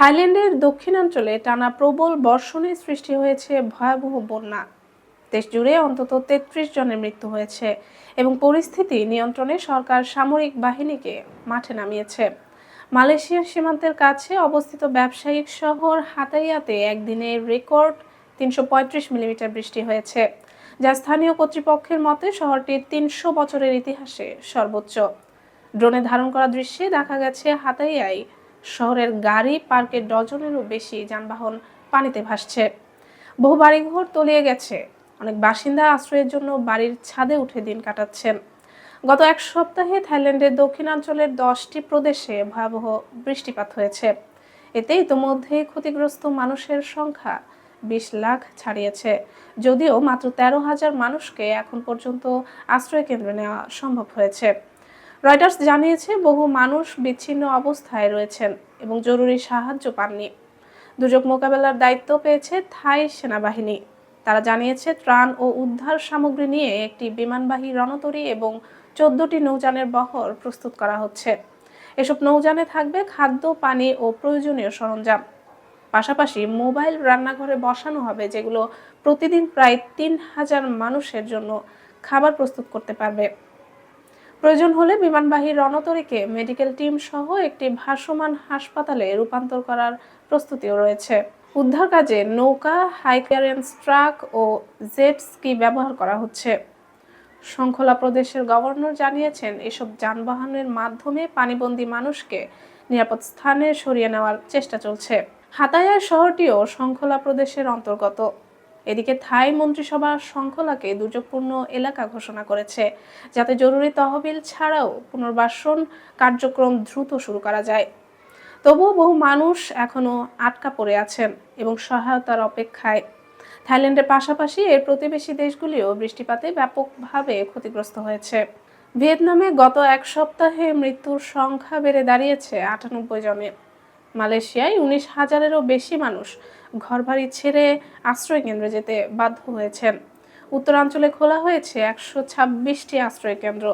থাইল্যান্ডের দক্ষিণাঞ্চলে টানা প্রবল বর্ষণে সৃষ্টি হয়েছে ভয়াবহ বন্যা। দেশ জুড়ে অন্তত তেত্রিশ জনের মৃত্যু হয়েছে এবং পরিস্থিতি নিয়ন্ত্রণে সরকার সামরিক বাহিনীকে মাঠে নামিয়েছে। মালয়েশিয়ার সীমান্তের কাছে অবস্থিত ব্যবসায়িক শহর হাতাইয়াতে একদিনে রেকর্ড তিনশো পঁয়ত্রিশ মিলিমিটার বৃষ্টি হয়েছে, যা স্থানীয় কর্তৃপক্ষের মতে শহরটির তিনশো বছরের ইতিহাসে সর্বোচ্চ। ড্রোনে ধারণ করা দৃশ্যে দেখা গেছে হাতাইয়ায় শহরের গাড়ি পার্কের ডজনেরও বেশি যানবাহন পানিতে ভাসছে। বহু বাড়িঘর তলিয়ে গেছে। অনেক বাসিন্দা আশ্রয়ের জন্য বাড়ির ছাদে উঠে দিন কাটাচ্ছেন। গত এক সপ্তাহে থাইল্যান্ডের দক্ষিণাঞ্চলের দশটি প্রদেশে ভয়াবহ বৃষ্টিপাত হয়েছে। এতে ইতোমধ্যেই ক্ষতিগ্রস্ত মানুষের সংখ্যা বিশ লাখ ছাড়িয়েছে। যদিও মাত্র তেরো হাজার মানুষকে এখন পর্যন্ত আশ্রয় কেন্দ্রে নেওয়া সম্ভব হয়েছে। রয়টার্স জানিয়েছে, বহু মানুষ বিচ্ছিন্ন অবস্থায় রয়েছেন এবং জরুরি সাহায্য পাননি। দুর্যোগ মোকাবেলার দায়িত্ব পেয়েছে থাই সেনাবাহিনী। তারা জানিয়েছে, ত্রাণ ও উদ্ধার সামগ্রী নিয়ে একটি বিমানবাহী রণতরী এবং চোদ্দটি নৌযানের বহর প্রস্তুত করা হচ্ছে। এসব নৌযানে থাকবে খাদ্য, পানি ও প্রয়োজনীয় সরঞ্জাম। পাশাপাশি মোবাইল রান্নাঘরে বসানো হবে, যেগুলো প্রতিদিন প্রায় তিন হাজার মানুষের জন্য খাবার প্রস্তুত করতে পারবে। প্রয়োজন হলে বিমানবাহী রণতরীকে মেডিকেল টিম সহ একটি ভাসমান হাসপাতালে রূপান্তর করার প্রস্তুতিও রয়েছে। উদ্ধার কাজে নৌকা হাইকারেন্স ট্রাক ও জেট স্কি ব্যবহার করা হচ্ছে। শৃঙ্খলা প্রদেশের গভর্নর জানিয়েছেন, এসব যানবাহনের মাধ্যমে পানিবন্দী মানুষকে নিরাপদ স্থানে সরিয়ে নেওয়ার চেষ্টা চলছে। হাতায়া শহরটিও শৃঙ্খলা প্রদেশের অন্তর্গত। এদিকে থাই মন্ত্রিসভা শৃঙ্খলাকে দুর্যোগপূর্ণ এলাকা ঘোষণা করেছে। যাতে জরুরি তহবিল ছাড়াও পুনর্বাসন কার্যক্রম দ্রুত শুরু করা যায়। তবুও বহু মানুষ এখনও আটকা পড়ে আছেন এবং সহায়তার অপেক্ষায়। থাইল্যান্ডের পাশাপাশি এর প্রতিবেশী দেশগুলিও বৃষ্টিপাতে ব্যাপকভাবে ক্ষতিগ্রস্ত হয়েছে। ভিয়েতনামে গত এক সপ্তাহে মৃত্যুর সংখ্যা বেড়ে দাঁড়িয়েছে আটানব্বই জনে মালয়েশিয়ায় উনিশ হাজারেরও বেশি মানুষ ঘরবাড়ি ছেড়ে আশ্রয় কেন্দ্রে যেতে বাধ্য হয়েছেন। উত্তরাঞ্চলে খোলা হয়েছে একশো ছাব্বিশটি আশ্রয় কেন্দ্র।